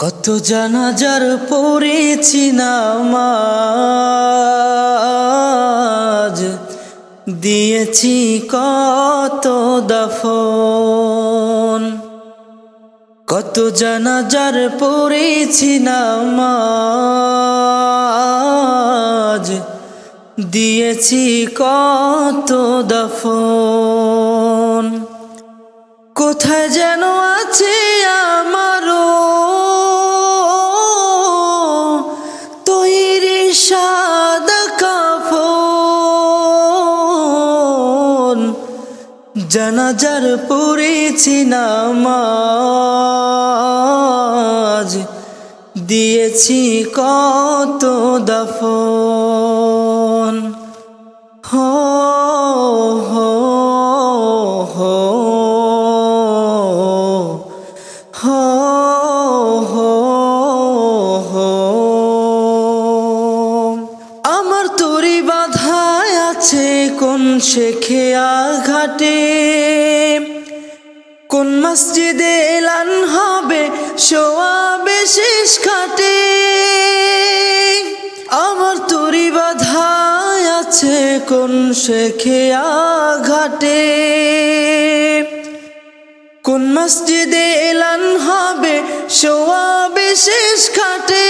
কত জানাজার পড়েছি নামাজ। দিয়েছি কত দফন। কত জানাজার পড়েছি নামাজ। দিয়েছি কত দফন। কোথায় যেন আছে আমারও সাদা কাফন জানাজার পড়েছি নামাজ দিয়েছি কত দফন তরি বাধায় আছে কোন শেখে ঘাটে? কোন মসজিদে এলান হবে শোয়াবে শেষ খাটে? আমার তরি বাধায় আছে কোন শেখে ঘাটে? কোন মসজিদে এলান হবে শোয়াবে শেষ খাটে?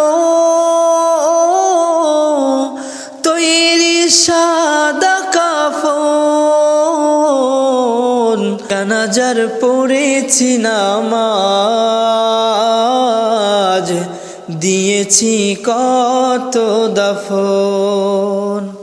জানাজার পড়েছি নামাজ। দিয়েছি কত দফন।